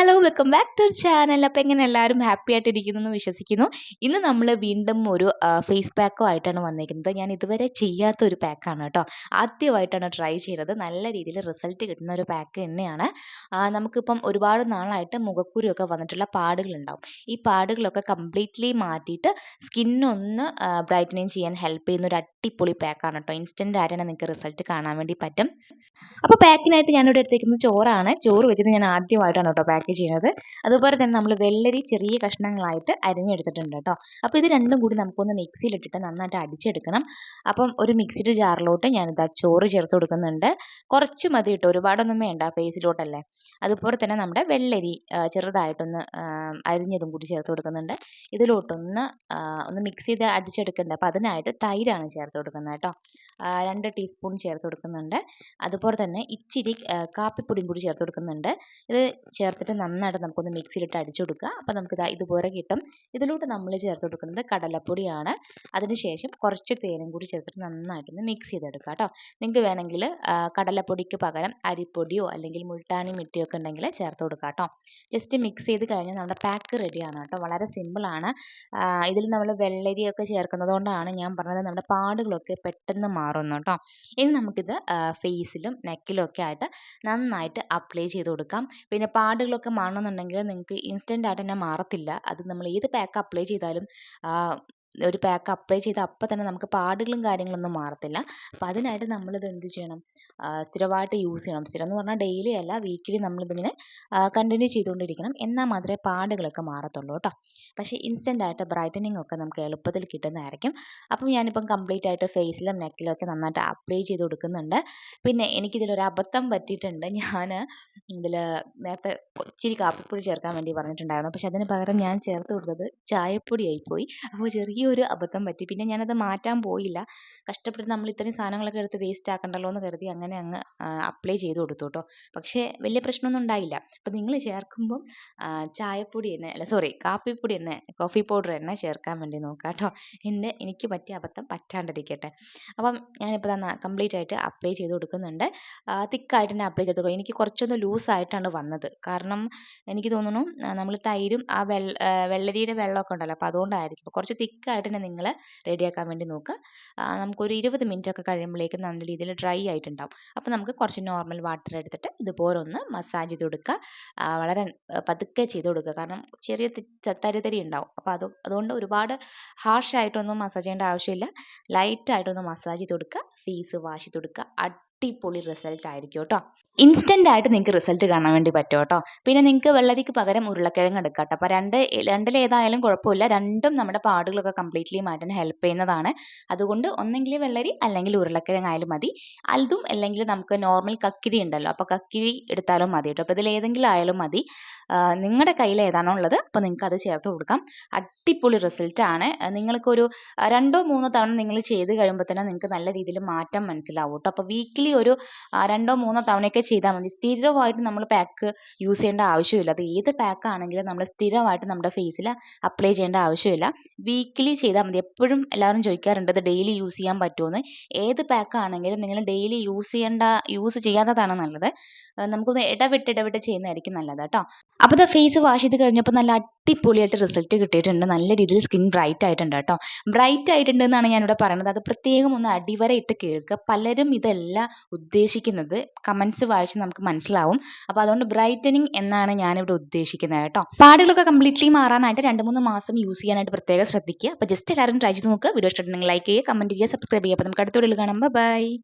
Hello welcome back to channel അപ്പോൾ എങ്ങനെ എല്ലാവരും ഹാപ്പി ആയിട്ടിരിക്കുന്നു എന്ന് വിശ്വസിക്കുന്നു. ഇന്ന് നമ്മൾ വീണ്ടും ഒരു ഫേസ് പാക്കോ ആയിട്ടാണ് വന്നിരിക്കുന്നത് ഞാൻ ഇതുവരെ ചെയ്യാത്ത ഒരു പാക്കാണ് കേട്ടോ. ആദ്യമായിട്ടാണ് ട്രൈ ചെയ്തത്. നല്ല രീതിയിൽ റിസൾട്ട് കിട്ടുന്ന ഒരു പാക്ക് തന്നെയാണ്. നമുക്കിപ്പം ഒരുപാട് നാളായിട്ട് മുഖക്കുരുവൊക്കെ വന്നിട്ടുള്ള പാടുകളുണ്ടാവും. ഈ പാടുകളൊക്കെ കംപ്ലീറ്റ്ലി മാറ്റിയിട്ട് സ്കിന്നൊന്ന് ബ്രൈറ്റനിങ് ചെയ്യാൻ ഹെൽപ്പ് ചെയ്യുന്ന ഒരു അടിപൊളി പാക്കാണ് കേട്ടോ. ഇൻസ്റ്റന്റ് ആയിട്ട് നിങ്ങൾക്ക് റിസൾട്ട് കാണാൻ വേണ്ടി പറ്റും. അപ്പോൾ പാക്കിനായിട്ട് ഞാനിവിടെ എടുത്തേക്കുന്നത് ചോറാണ്. ചോറ് വെച്ചിട്ട് ഞാൻ ആദ്യമായിട്ടാണ് കേട്ടോ പാക്ക് ചെയ്യുന്നത്. അതുപോലെ തന്നെ നമ്മൾ വെള്ളരി ചെറിയ കഷ്ണങ്ങളായിട്ട് അരിഞ്ഞെടുത്തിട്ടുണ്ട് കേട്ടോ. അപ്പോൾ ഇത് രണ്ടും കൂടി നമുക്കൊന്ന് മിക്സിയിലിട്ടിട്ട് നന്നായിട്ട് അടിച്ചെടുക്കണം. അപ്പം ഒരു മിക്സിഡ് ജാറിലോട്ട് ഞാനിതാ ചോറ് ചേർത്ത് കൊടുക്കുന്നുണ്ട്. കുറച്ച് മതി കേട്ടോ. ഒരുപാടൊന്നും വേണ്ട പേസ്റ്റിലോട്ടല്ലേ. അതുപോലെ തന്നെ നമ്മുടെ വെള്ളരി ചെറുതായിട്ടൊന്ന് അരിഞ്ഞതും കൂടി ചേർത്ത് കൊടുക്കുന്നുണ്ട്. ഇതിലോട്ടൊന്ന് ഒന്ന് മിക്സ് ചെയ്ത് അടിച്ചെടുക്കേണ്ട? അപ്പം അതിനായിട്ട് തൈരാണ് ചേർത്ത് കൊടുക്കുന്നത് കേട്ടോ. രണ്ട് ടീസ്പൂൺ ചേർത്ത് കൊടുക്കുന്നുണ്ട്. അതുപോലെ തന്നെ ഇച്ചിരി കാപ്പിപ്പൊടിയും കൂടി ചേർത്ത് കൊടുക്കുന്നുണ്ട്. ഇത് ചേർത്തിട്ട് നന്നായിട്ട് നമുക്കൊന്ന് മിക്സിയിലിട്ട് അടിച്ചു കൊടുക്കുക അപ്പോൾ നമുക്ക് ഇതാ ഇതുപോലെ കിട്ടും. ഇതിലോട്ട് നമ്മൾ ചേർത്ത് കൊടുക്കുന്നത് കടലപ്പൊടിയാണ്. അതിനുശേഷം കുറച്ച് തേനും കൂടി ചേർത്തിട്ട് നന്നായിട്ടൊന്ന് മിക്സ് ചെയ്തെടുക്കുക കേട്ടോ. നിങ്ങൾക്ക് വേണമെങ്കിൽ കടലപ്പൊടിക്ക് പകരം അരിപ്പൊടിയോ അല്ലെങ്കിൽ മുൾട്ടാണി മിട്ടിയോ ഒക്കെ ഉണ്ടെങ്കിൽ ചേർത്ത് കൊടുക്കുക കേട്ടോ. ജസ്റ്റ് മിക്സ് ചെയ്ത് കഴിഞ്ഞാൽ നമ്മുടെ പാക്ക് റെഡിയാണ് കേട്ടോ. വളരെ സിമ്പിളാണ് ഇതിൽ നമ്മൾ വെള്ളരിയൊക്കെ ചേർക്കുന്നത് കൊണ്ടാണ് ഞാൻ പറഞ്ഞത് നമ്മുടെ പാടുകളൊക്കെ പെട്ടെന്ന് മാറുന്നു കേട്ടോ. ഇനി നമുക്കിത് ഫേസിലും നെക്കിലും ഒക്കെ ആയിട്ട് നന്നായിട്ട് അപ്ലൈ ചെയ്ത് കൊടുക്കാം. പിന്നെ പാടുകളൊക്കെ മാറണമെന്നുണ്ടെങ്കിൽ നിങ്ങൾക്ക് ഇൻസ്റ്റന്റായിട്ട് തന്നെ മാറത്തില്ല. അത് നമ്മൾ ഏത് പാക്ക് അപ്ലൈ ചെയ്താലും ഒരു പാക്ക് അപ്ലൈ ചെയ്ത് അപ്പം തന്നെ നമുക്ക് പാടുകളും കാര്യങ്ങളൊന്നും മാറത്തില്ല. അപ്പം അതിനായിട്ട് നമ്മളിത് എന്ത് ചെയ്യണം? സ്ഥിരമായിട്ട് യൂസ് ചെയ്യണം. സ്ഥിരം എന്ന് പറഞ്ഞാൽ ഡെയിലി അല്ല വീക്കിലി നമ്മളിതിങ്ങനെ കണ്ടിന്യൂ ചെയ്തുകൊണ്ടിരിക്കണം. എന്നാൽ മാത്രമേ പാടുകളൊക്കെ മാറത്തുള്ളൂ കേട്ടോ. പക്ഷേ ഇൻസ്റ്റന്റ് ആയിട്ട് ബ്രൈറ്റനിങ് ഒക്കെ നമുക്ക് എളുപ്പത്തിൽ കിട്ടുന്നതായിരിക്കും. അപ്പം ഞാനിപ്പം കംപ്ലീറ്റ് ആയിട്ട് ഫേസിലും നെക്കിലും ഒക്കെ നന്നായിട്ട് അപ്ലൈ ചെയ്ത് കൊടുക്കുന്നുണ്ട്. പിന്നെ എനിക്കിതിലൊരു അബദ്ധം പറ്റിയിട്ടുണ്ട്. ഞാൻ ഇതിൽ നേരത്തെ ഇച്ചിരി കാപ്പിപ്പൊടി ചേർക്കാൻ വേണ്ടി പറഞ്ഞിട്ടുണ്ടായിരുന്നു. പക്ഷെ അതിന് പകരം ഞാൻ ചേർത്ത് കൊടുത്തത് ചായപ്പൊടിയായി പോയി അപ്പോൾ ചെറിയൊരു അബദ്ധം പറ്റി. പിന്നെ ഞാനത് മാറ്റാൻ പോയില്ല. കഷ്ടപ്പെട്ട് നമ്മൾ ഇത്രയും സാധനങ്ങളൊക്കെ എടുത്ത് വേസ്റ്റ് ആക്കണ്ടല്ലോ എന്ന് കരുതി അങ്ങനെ അങ്ങ് അപ്ലൈ ചെയ്ത് കൊടുത്തു കേട്ടോ പക്ഷേ വലിയ പ്രശ്നമൊന്നും ഉണ്ടായില്ല. അപ്പോൾ നിങ്ങൾ ചേർക്കുമ്പം ചായപ്പൊടി തന്നെ അല്ല സോറി കാപ്പിപ്പൊടി തന്നെ കോഫി പൗഡർ തന്നെ ചേർക്കാൻ വേണ്ടി നോക്കുക കേട്ടോ എന്റെ എനിക്ക് പറ്റിയ അബദ്ധം പറ്റാണ്ടിരിക്കട്ടെ. അപ്പം ഞാനിപ്പോൾ തന്നെ കംപ്ലീറ്റ് ആയിട്ട് അപ്ലൈ ചെയ്ത് കൊടുക്കുന്നുണ്ട്. തിക്കായിട്ട് തന്നെ അപ്ലൈ ചെയ്ത് എനിക്ക് കുറച്ചൊന്ന് ലൂസായിട്ടാണ് വന്നത്. കാരണം എനിക്ക് തോന്നുന്നു നമ്മൾ തൈരും ആ വെള്ള വെള്ളരിയുടെ വെള്ളമൊക്കെ ഉണ്ടല്ലോ. അപ്പോൾ അതുകൊണ്ടായിരിക്കും. കുറച്ച് കുറച്ച് തിക്കായിട്ട് തന്നെ നിങ്ങൾ റെഡിയാക്കാൻ വേണ്ടി നോക്കുക. നമുക്കൊരു ഇരുപത് മിനിറ്റ് ഒക്കെ കഴിയുമ്പോഴേക്കും നല്ല രീതിയിൽ ഡ്രൈ ആയിട്ടുണ്ടാവും. അപ്പോൾ നമുക്ക് കുറച്ച് നോർമൽ വാട്ടർ എടുത്തിട്ട് ഇതുപോലെ ഒന്ന് മസാജ് ചെയ്ത് കൊടുക്കുക. വളരെ പതുക്കെ ചെയ്ത് കൊടുക്കുക. കാരണം ചെറിയ തരിതരി തരി തരി ഉണ്ടാവും. അപ്പോൾ അത് അതുകൊണ്ട് ഒരുപാട് ഹാർഷ് ആയിട്ടൊന്നും മസാജ് ചെയ്യേണ്ട ആവശ്യമില്ല. ലൈറ്റായിട്ടൊന്ന് മസാജ് ചെയ്ത് കൊടുക്കുക. ഫേസ് വാഷ് ചെയ്ത് കൊടുക്കുക. അടിപൊളി റിസൾട്ട് ആയിരിക്കും കേട്ടോ ഇൻസ്റ്റന്റ് ആയിട്ട് നിങ്ങൾക്ക് റിസൾട്ട് കാണാൻ വേണ്ടി പറ്റും കേട്ടോ പിന്നെ നിങ്ങൾക്ക് വെള്ളരിക്ക് പകരം ഉരുളക്കിഴങ്ങ് എടുക്കാം കേട്ടോ അപ്പോൾ രണ്ട് രണ്ടിലേതായാലും കുഴപ്പമില്ല. രണ്ടും നമ്മുടെ പാടുകളൊക്കെ കംപ്ലീറ്റ്ലി മാറ്റാൻ ഹെൽപ്പ് ചെയ്യുന്നതാണ്. അതുകൊണ്ട് ഒന്നെങ്കിൽ വെള്ളരി അല്ലെങ്കിൽ ഉരുളക്കിഴങ്ങ് ആയാലും മതി. അതും അല്ലെങ്കിൽ നമുക്ക് നോർമൽ കക്കിരി ഉണ്ടല്ലോ. അപ്പോൾ കക്കിരി എടുത്താലും മതി കേട്ടോ അപ്പോൾ ഇതിൽ ഏതെങ്കിലും ആയാലും മതി. നിങ്ങളുടെ കയ്യിൽ ഏതാണോ ഉള്ളത് അപ്പോൾ നിങ്ങൾക്ക് അത് ചേർത്ത് കൊടുക്കാം. അടിപൊളി റിസൾട്ട് ആണ്. നിങ്ങൾക്കൊരു രണ്ടോ മൂന്നോ തവണ നിങ്ങൾ ചെയ്ത് കഴിയുമ്പോൾ തന്നെ നിങ്ങൾക്ക് നല്ല രീതിയിൽ മാറ്റം മനസ്സിലാവും കേട്ടോ അപ്പോൾ വീക്കിലി ഒരു രണ്ടോ മൂന്നോ തവണയൊക്കെ ചെയ്താൽ മതി. സ്ഥിരമായിട്ട് നമ്മൾ പാക്ക് യൂസ് ചെയ്യേണ്ട ആവശ്യമില്ല. അത് ഏത് പാക്ക് ആണെങ്കിലും നമ്മൾ സ്ഥിരമായിട്ട് നമ്മുടെ ഫേസിൽ അപ്ലൈ ചെയ്യേണ്ട ആവശ്യമില്ല. വീക്കിലി ചെയ്താൽ മതി. എപ്പോഴും എല്ലാവരും ചോദിക്കാറുണ്ട് ഇത് ഡെയിലി യൂസ് ചെയ്യാൻ പറ്റുമെന്ന് ഏത് പാക്ക് ആണെങ്കിലും നിങ്ങൾ ഡെയിലി യൂസ് ചെയ്യേണ്ട യൂസ് ചെയ്യാത്തതാണ് നല്ലത്. നമുക്കൊന്ന് ഇടവിട്ട് ഇടവിട്ട് ചെയ്യുന്നതായിരിക്കും നല്ലത് കേട്ടോ. അപ്പോൾ ഇത് ഫേസ് വാഷ് ചെയ്ത് കഴിഞ്ഞപ്പോൾ നല്ല അടിപൊളിയായിട്ട് റിസൾട്ട് കിട്ടിയിട്ടുണ്ട്. നല്ല രീതിയിൽ സ്കിൻ ബ്രൈറ്റ് ആയിട്ടുണ്ട് കേട്ടോ. ബ്രൈറ്റ് ആയിട്ടുണ്ട് എന്നാണ് ഞാനിവിടെ പറയുന്നത്. അത് പ്രത്യേകം ഒന്ന് അടിവരയിട്ട് കേൾക്കുക. പലരും ഇതല്ല ഉദ്ദേശിക്കുന്നത്. കമൻസ് വായിച്ച് നമുക്ക് മനസ്സിലാവും. അപ്പോൾ അതുകൊണ്ട് ബ്രൈറ്റനിങ് എന്നാണ് ഞാനിവിടെ ഉദ്ദേശിക്കുന്നത് കേട്ടോ. പാടുകളൊക്കെ കംപ്ലീറ്റ്ലി മാറാനായിട്ട് രണ്ട് മൂന്ന് മാസം യൂസ് ചെയ്യാനായിട്ട് പ്രത്യേകം ശ്രദ്ധിക്കുക. അപ്പോൾ ജസ്റ്റ് എല്ലാവരും ട്രൈ ചെയ്ത് നോക്കുക. വീഡിയോ ഇഷ്ടപ്പെട്ടെങ്കിൽ ലൈക്ക് ചെയ്യുക കമന്റ് ചെയ്യുക സബ്സ്ക്രൈബ് ചെയ്യുക. അപ്പോൾ നമുക്ക് അടുത്ത വീഡിയോയിൽ കാണാം. ബൈ